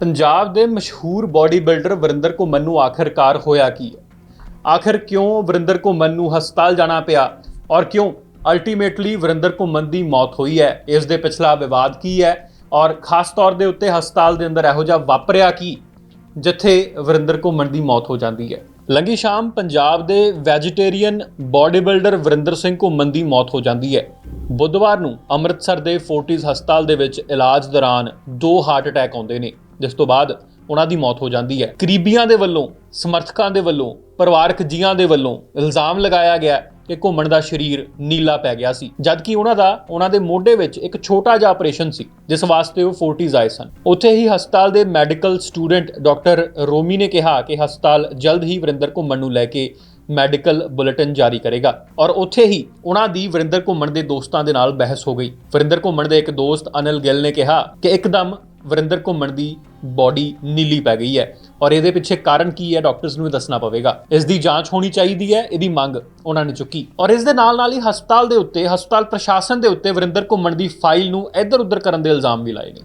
ਪੰਜਾਬ ਦੇ ਮਸ਼ਹੂਰ body builder Varinder ਘੁੰਮਣ ਨੂੰ ਆਖਰਕਾਰ ਹੋਇਆ ਕੀ? ਹੈ ਆਖਰ ਕਿਉਂ ਵਰਿੰਦਰ ਘੁੰਮਣ ਨੂੰ ਹਸਪਤਾਲ ਜਾਣਾ ਪਿਆ? ਔਰ ਕਿਉਂ ਅਲਟੀਮੇਟਲੀ ਵਰਿੰਦਰ ਘੁੰਮਣ ਦੀ ਮੌਤ ਹੋਈ ਹੈ? ਇਸ ਦੇ ਪਿਛਲਾ ਵਿਵਾਦ ਕੀ ਹੈ? ਔਰ ਖਾਸ ਤੌਰ ਦੇ ਉੱਤੇ ਹਸਪਤਾਲ ਦੇ ਅੰਦਰ ਇਹੋ ਜਿਹਾ ਵਾਪਰਿਆ ਕੀ? ਜਿੱਥੇ ਵਰਿੰਦਰ ਘੁੰਮਣ ਦੀ ਮੌਤ ਹੋ ਜਾਂਦੀ ਹੈ। ਲੰਗੀ ਸ਼ਾਮ ਪੰਜਾਬ ਦੇ vegetarian body builder Varinder Singh Ghuman ਦੀ ਮੌਤ ਹੋ ਜਾਂਦੀ ਹੈ। ਬੁੱਧਵਾਰ ਨੂੰ ਅੰਮ੍ਰਿਤਸਰ ਦੇ ਫੋਰਟਿਸ ਹਸਪਤਾਲ ਦੇ ਵਿੱਚ ਇਲਾਜ ਦੌਰਾਨ ਦੋ ਹਾਰਟ ਅਟੈਕ ਆਉਂਦੇ ਨੇ। ਜਿਸ ਤੋਂ ਬਾਅਦ ਉਹਨਾਂ ਦੀ ਮੌਤ ਹੋ ਜਾਂਦੀ ਹੈ। ਕਰੀਬੀਆਂ ਦੇ ਵੱਲੋਂ, ਸਮਰਥਕਾਂ ਦੇ ਵੱਲੋਂ, ਪਰਿਵਾਰਕ ਜੀਆਂ ਦੇ ਵੱਲੋਂ ਇਲਜ਼ਾਮ ਲਗਾਇਆ ਗਿਆ ਕਿ ਘੁੰਮਣ ਦਾ ਸਰੀਰ ਨੀਲਾ ਪੈ ਗਿਆ ਸੀ। ਜਦਕਿ ਉਹਨਾਂ ਦਾ, ਉਹਨਾਂ ਦੇ ਮੋਢੇ ਵਿੱਚ ਇੱਕ ਛੋਟਾ ਜਿਹਾ ਆਪਰੇਸ਼ਨ ਸੀ, ਜਿਸ ਵਾਸਤੇ ਉਹ ਫੋਰਟਿਸ ਆਏ ਸਨ। ਉੱਥੇ ਹੀ ਹਸਪਤਾਲ ਦੇ ਮੈਡੀਕਲ ਸਟੂਡੈਂਟ ਡਾਕਟਰ ਰੋਮੀ ਨੇ ਕਿਹਾ ਕਿ ਹਸਪਤਾਲ ਜਲਦ ਹੀ ਵਰਿੰਦਰ ਘੁੰਮਣ ਨੂੰ ਲੈ ਕੇ ਮੈਡੀਕਲ ਬੁਲੇਟਿਨ ਜਾਰੀ ਕਰੇਗਾ। ਔਰ ਉੱਥੇ ਹੀ ਉਹਨਾਂ ਦੀ ਵਰਿੰਦਰ ਘੁੰਮਣ ਦੇ ਦੋਸਤਾਂ ਦੇ ਨਾਲ ਬਹਿਸ ਹੋ ਗਈ। ਵਰਿੰਦਰ ਘੁੰਮਣ ਦੇ ਇੱਕ ਦੋਸਤ ਅਨਿਲ ਗਿੱਲ ਨੇ ਕਿਹਾ ਕਿ ਇੱਕਦਮ ਵਰਿੰਦਰ ਘੁੰਮਣ ਦੀ ਬਾਡੀ ਨੀਲੀ ਪੈ ਗਈ ਹੈ। ਔਰ ਇਹਦੇ ਪਿੱਛੇ ਕਾਰਨ ਕੀ ਹੈ? ਡਾਕਟਰਸ ਨੂੰ ਵੀ ਦੱਸਣਾ ਪਵੇਗਾ। ਇਸ ਦੀ ਜਾਂਚ ਹੋਣੀ ਚਾਹੀਦੀ ਹੈ, ਇਹਦੀ ਮੰਗ ਉਹਨਾਂ ਨੇ ਚੁੱਕੀ। ਔਰ ਇਸ ਦੇ ਨਾਲ ਨਾਲ ਹੀ ਹਸਪਤਾਲ ਦੇ ਉੱਤੇ, ਹਸਪਤਾਲ ਪ੍ਰਸ਼ਾਸਨ ਦੇ ਉੱਤੇ ਵਰਿੰਦਰ ਘੁੰਮਣ ਦੀ ਫਾਈਲ ਨੂੰ ਇੱਧਰ ਉੱਧਰ ਕਰਨ ਦੇ ਇਲਜ਼ਾਮ ਵੀ ਲਾਏ ਨੇ।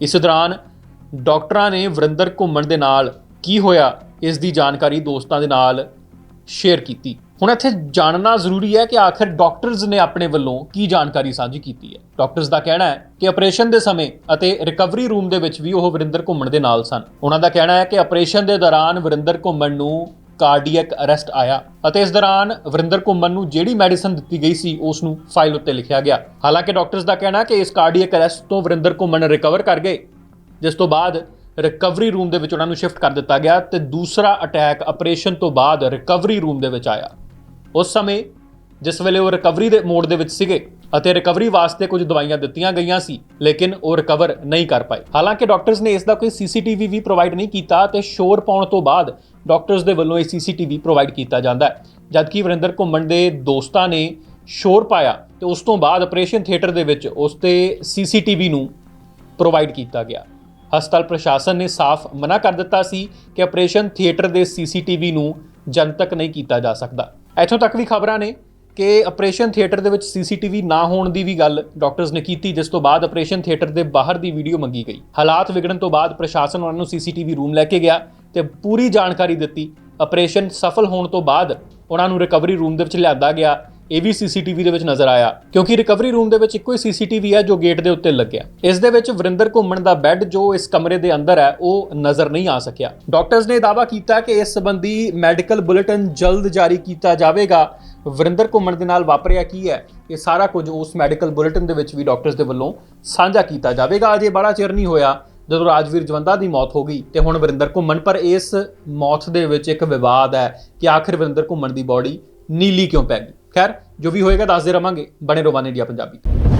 ਇਸ ਦੌਰਾਨ ਡਾਕਟਰਾਂ ਨੇ ਵਰਿੰਦਰ ਘੁੰਮਣ ਦੇ ਨਾਲ ਕੀ ਹੋਇਆ? ਇਸ ਦੀ ਜਾਣਕਾਰੀ ਦੋਸਤਾਂ ਦੇ ਨਾਲ ਸ਼ੇਅਰ ਕੀਤੀ। ਹੁਣ ਇੱਥੇ ਜਾਣਨਾ ਜ਼ਰੂਰੀ ਹੈ ਕਿ ਆਖਿਰ ਡਾਕਟਰਸ ਨੇ ਆਪਣੇ ਵੱਲੋਂ ਕੀ ਜਾਣਕਾਰੀ ਸਾਂਝੀ ਕੀਤੀ ਹੈ? ਡਾਕਟਰਸ ਦਾ ਕਹਿਣਾ ਹੈ ਕਿ ਆਪਰੇਸ਼ਨ ਦੇ ਸਮੇਂ ਅਤੇ ਰਿਕਵਰੀ ਰੂਮ ਦੇ ਵਿੱਚ ਵੀ ਉਹ ਵਰਿੰਦਰ ਘੁੰਮਣ ਦੇ ਨਾਲ ਸਨ। ਉਹਨਾਂ ਦਾ ਕਹਿਣਾ ਹੈ ਕਿ ਆਪਰੇਸ਼ਨ ਦੇ ਦੌਰਾਨ ਵਰਿੰਦਰ ਘੁੰਮਣ ਨੂੰ ਕਾਰਡੀਅਕ ਅਰੈਸਟ ਆਇਆ ਅਤੇ ਇਸ ਦੌਰਾਨ ਵਰਿੰਦਰ ਘੁੰਮਣ ਨੂੰ ਜਿਹੜੀ ਮੈਡੀਸਨ ਦਿੱਤੀ ਗਈ ਸੀ ਉਸ ਨੂੰ ਫਾਈਲ ਉੱਤੇ ਲਿਖਿਆ ਗਿਆ। ਹਾਲਾਂਕਿ ਡਾਕਟਰਸ ਦਾ ਕਹਿਣਾ ਕਿ ਇਸ ਕਾਰਡੀਅਕ ਅਰੈਸਟ ਤੋਂ ਵਰਿੰਦਰ ਘੁੰਮਣ ਰਿਕਵਰ ਕਰ ਗਏ। ਜਿਸ ਤੋਂ ਬਾਅਦ ਰਿਕਵਰੀ ਰੂਮ ਦੇ ਵਿੱਚ ਉਹਨਾਂ ਨੂੰ ਸ਼ਿਫਟ ਕਰ ਦਿੱਤਾ ਗਿਆ ਤੇ ਦੂਸਰਾ ਅਟੈਕ ਆਪਰੇਸ਼ਨ ਤੋਂ ਬਾਅਦ ਰਿਕਵਰੀ ਰੂਮ ਦੇ ਵਿੱਚ ਆਇਆ। ਉਸ ਸਮੇਂ ਜਿਸ ਵੇਲੇ ਉਹ ਰਿਕਵਰੀ ਦੇ ਮੋਡ ਦੇ ਵਿੱਚ ਸੀਗੇ ਅਤੇ ਰਿਕਵਰੀ ਵਾਸਤੇ ਕੁਝ ਦਵਾਈਆਂ ਦਿੱਤੀਆਂ ਗਈਆਂ ਸੀ, ਲੇਕਿਨ ਉਹ ਰਿਕਵਰ ਨਹੀਂ ਕਰ ਪਾਏ। ਹਾਲਾਂਕਿ ਡਾਕਟਰਸ ਨੇ ਇਸ ਦਾ ਕੋਈ ਸੀਸੀਟੀਵੀ ਵੀ ਪ੍ਰੋਵਾਈਡ ਨਹੀਂ ਕੀਤਾ ਤੇ ਸ਼ੋਰ ਪਾਉਣ ਤੋਂ ਬਾਅਦ ਡਾਕਟਰਸ ਦੇ ਵੱਲੋਂ ਇਹ ਸੀਸੀਟੀਵੀ ਪ੍ਰੋਵਾਈਡ ਕੀਤਾ ਜਾਂਦਾ ਹੈ। ਜਦਕਿ ਵਰਿੰਦਰ ਘੁੰਮਣ ਦੇ ਦੋਸਤਾਂ ਨੇ ਸ਼ੋਰ ਪਾਇਆ ਤੇ ਉਸ ਤੋਂ ਬਾਅਦ ਆਪਰੇਸ਼ਨ ਥੀਏਟਰ ਦੇ ਵਿੱਚ ਉਸ ਤੇ ਸੀਸੀਟੀਵੀ ਨੂੰ ਪ੍ਰੋਵਾਈਡ ਕੀਤਾ ਗਿਆ। ਹਸਪਤਾਲ ਪ੍ਰਸ਼ਾਸਨ ਨੇ ਸਾਫ਼ ਮਨਾ ਕਰ ਦਿੱਤਾ ਸੀ ਕਿ ਆਪਰੇਸ਼ਨ ਥੀਏਟਰ ਦੇ ਸੀਸੀਟੀਵੀ ਨੂੰ ਜਨਤਕ ਨਹੀਂ ਕੀਤਾ ਜਾ ਸਕਦਾ। ਇੱਥੋਂ ਤੱਕ ਵੀ ਖਬਰਾਂ ਨੇ ਕਿ ਆਪਰੇਸ਼ਨ ਥੀਏਟਰ ਦੇ ਵਿੱਚ ਸੀਸੀਟੀਵੀ ਨਾ ਹੋਣ ਦੀ ਵੀ ਗੱਲ ਡਾਕਟਰਸ ਨੇ ਕੀਤੀ, ਜਿਸ ਤੋਂ ਬਾਅਦ ਆਪਰੇਸ਼ਨ ਥੀਏਟਰ ਦੇ ਬਾਹਰ ਦੀ ਵੀਡੀਓ ਮੰਗੀ ਗਈ। ਹਾਲਾਤ ਵਿਗੜਨ ਤੋਂ ਬਾਅਦ ਪ੍ਰਸ਼ਾਸਨ ਉਹਨਾਂ ਨੂੰ ਸੀਸੀਟੀਵੀ ਰੂਮ ਲੈ ਕੇ ਗਿਆ ਤੇ ਪੂਰੀ ਜਾਣਕਾਰੀ ਦਿੱਤੀ। ਆਪਰੇਸ਼ਨ ਸਫਲ ਹੋਣ ਤੋਂ ਬਾਅਦ ਉਹਨਾਂ ਨੂੰ ਰਿਕਵਰੀ ਰੂਮ ਦੇ ਵਿੱਚ ਲਿਆਂਦਾ ਗਿਆ। ਇਹ ਵੀ ਸੀਸੀਟੀਵੀ ਦੇ ਵਿੱਚ ਨਜ਼ਰ ਆਇਆ, ਕਿਉਂਕਿ ਰਿਕਵਰੀ ਰੂਮ ਦੇ ਵਿੱਚ ਇੱਕੋ ਹੀ ਸੀਸੀਟੀਵੀ ਹੈ ਜੋ ਗੇਟ ਦੇ ਉੱਤੇ ਲੱਗਿਆ। ਇਸ ਦੇ ਵਿੱਚ ਵਰਿੰਦਰ ਘੁੰਮਣ ਦਾ ਬੈੱਡ ਜੋ ਇਸ ਕਮਰੇ ਦੇ ਅੰਦਰ ਹੈ, ਉਹ ਨਜ਼ਰ ਨਹੀਂ ਆ ਸਕਿਆ। ਡਾਕਟਰਸ ਨੇ ਦਾਅਵਾ ਕੀਤਾ ਕਿ ਇਸ ਸੰਬੰਧੀ ਮੈਡੀਕਲ ਬੁਲੇਟਿਨ ਜਲਦ ਜਾਰੀ ਕੀਤਾ ਜਾਵੇਗਾ। ਵਰਿੰਦਰ ਘੁੰਮਣ ਦੇ ਨਾਲ ਵਾਪਰਿਆ ਕੀ ਹੈ, ਇਹ ਸਾਰਾ ਕੁਝ ਉਸ ਮੈਡੀਕਲ ਬੁਲੇਟਿਨ ਦੇ ਵਿੱਚ ਵੀ ਡਾਕਟਰਸ ਦੇ ਵੱਲੋਂ ਸਾਂਝਾ ਕੀਤਾ ਜਾਵੇਗਾ। ਅਜੇ ਬੜਾ ਚਿਰ ਨਹੀਂ ਹੋਇਆ, ਜਦੋਂ ਰਾਜਵੀਰ ਜਵੰਦਾ ਦੀ ਮੌਤ ਹੋ ਗਈ, ਤੇ ਹੁਣ ਵਰਿੰਦਰ ਘੁੰਮਣ, ਪਰ ਇਸ ਮੌਤ ਦੇ ਵਿੱਚ ਇੱਕ ਵਿਵਾਦ ਹੈ ਕਿ ਆਖਿਰ ਵਰਿੰਦਰ ਘੁੰਮਣ ਦੀ ਬਾਡੀ ਨੀਲੀ ਕਿਉਂ ਪੈ ਗਈ? ਖੈਰ ਜੋ ਵੀ ਹੋਏਗਾ ਦੱਸਦੇ ਰਵਾਂਗੇ ਬਣੇ ਰਹੋ ਵਨ ਇੰਡੀਆ ਪੰਜਾਬੀ।